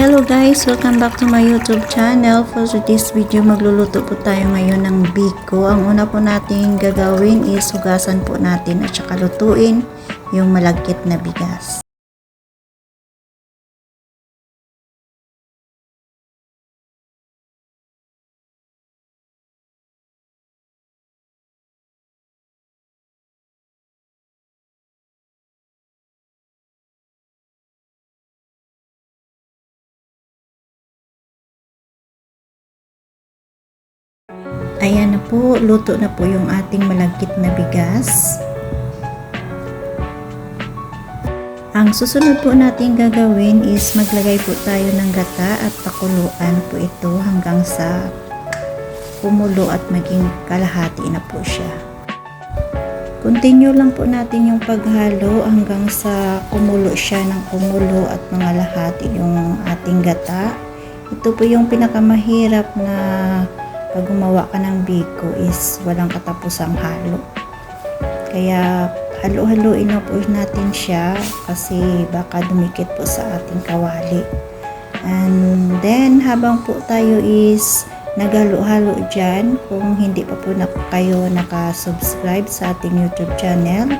guys! Welcome back to my YouTube channel. For today's video, magluluto po tayo ngayon ng biko. Ang una po natin gagawin is hugasan po natin at saka lutuin yung malagkit na bigas. Ayan na po, luto na po yung ating malagkit na bigas. Ang susunod po natin gagawin is maglagay po tayo ng gata at pakuluan po ito hanggang sa kumulo at maging kalahati na po siya. Continue lang po natin yung paghalo hanggang sa kumulo siya ng kumulo at mga lahati yung ating gata. Ito po yung pinakamahirap na pag gumawa ka ng biko is walang katapusang halo. Kaya halo-haloin na po natin siya kasi baka dumikit po sa ating kawali. And then habang po tayo is naghalo-halo dyan, kung hindi pa po na kayo nakasubscribe sa ating YouTube channel,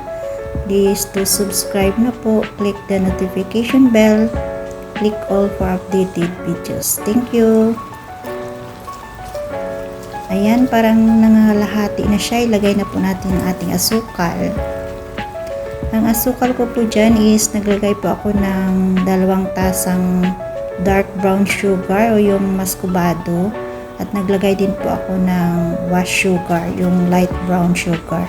please to subscribe na po, click the notification bell, click all for updated videos. Thank you! Ayan, parang nangalahati na siya. Ilagay na po natin ang ating asukal. Ang asukal ko po dyan is naglagay po ako ng dalawang tasang dark brown sugar o yung maskubado. At naglagay din po ako ng wash sugar, yung light brown sugar.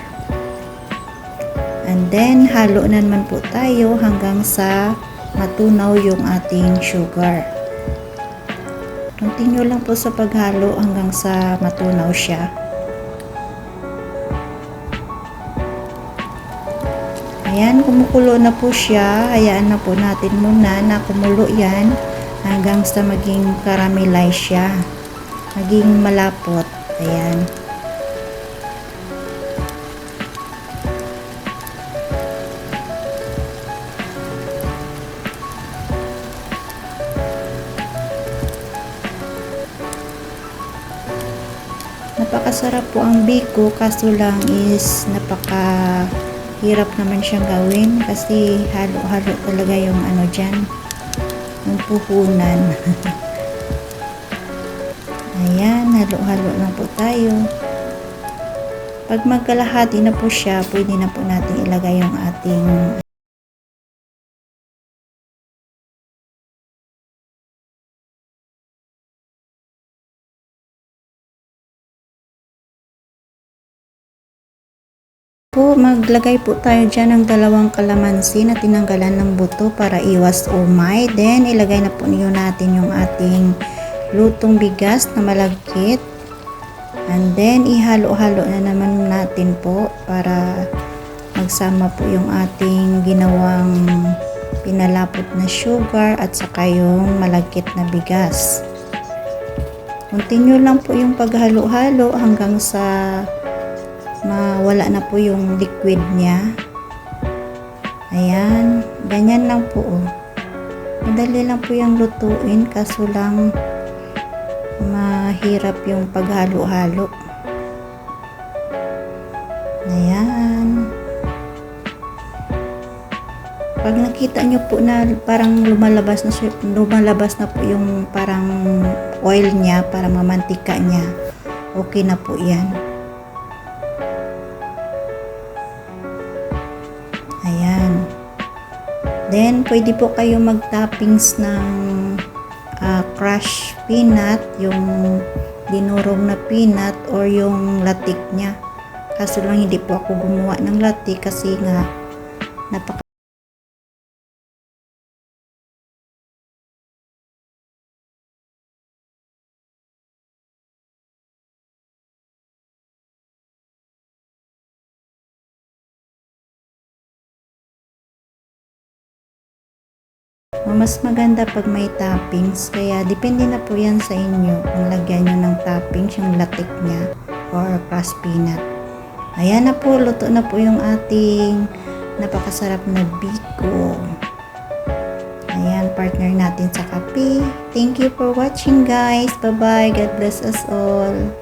And then, halo na naman po tayo hanggang sa matunaw yung ating sugar. Continue lang po sa paghalo hanggang sa matunaw siya. Ayan, kumukulo na po siya. Hayaan na po natin muna na kumulo yan hanggang sa maging caramelize siya. Maging malapot. Ayan. Napakasarap po ang biko kaso lang is napaka hirap naman siyang gawin kasi halo-halo talaga yung ano dyan yung puhunan. Ayan halo-halo lang po tayo. Pag magkalahati na po siya pwede na po natin ilagay yung ating po, maglagay po tayo dyan ng dalawang kalamansi na tinanggalan ng buto para iwas umay. Then, ilagay na po niyo natin yung ating lutong bigas na malagkit. And then, ihalo-halo na naman natin po para magsama po yung ating ginawang pinalapot na sugar at saka yung malagkit na bigas. Continue lang po yung paghalo-halo hanggang sa mawala na po yung liquid niya. Ayan, ganyan lang po. Oh. Madali lang po yung lutuin kaso lang mahirap yung paghalo-halo. Ayan. Pag nakita nyo po na parang lumalabas na lumalabas na po yung parang oil niya, para mamantika niya, okay na po yan. Then, pwede po kayo mag-toppings ng uh, crushed peanut, yung dinurog na peanut or yung latik niya. Kaso lang hindi po ako gumawa ng latik kasi nga napaka Mas maganda pag may toppings, kaya depende na po yan sa inyo kung lagyan nyo ng toppings, yung latik niya or crushed peanut. Ayan na po, luto na po yung ating napakasarap na biko. Ayan, partner natin sa kape. Thank you for watching guys. Bye-bye. God bless us all.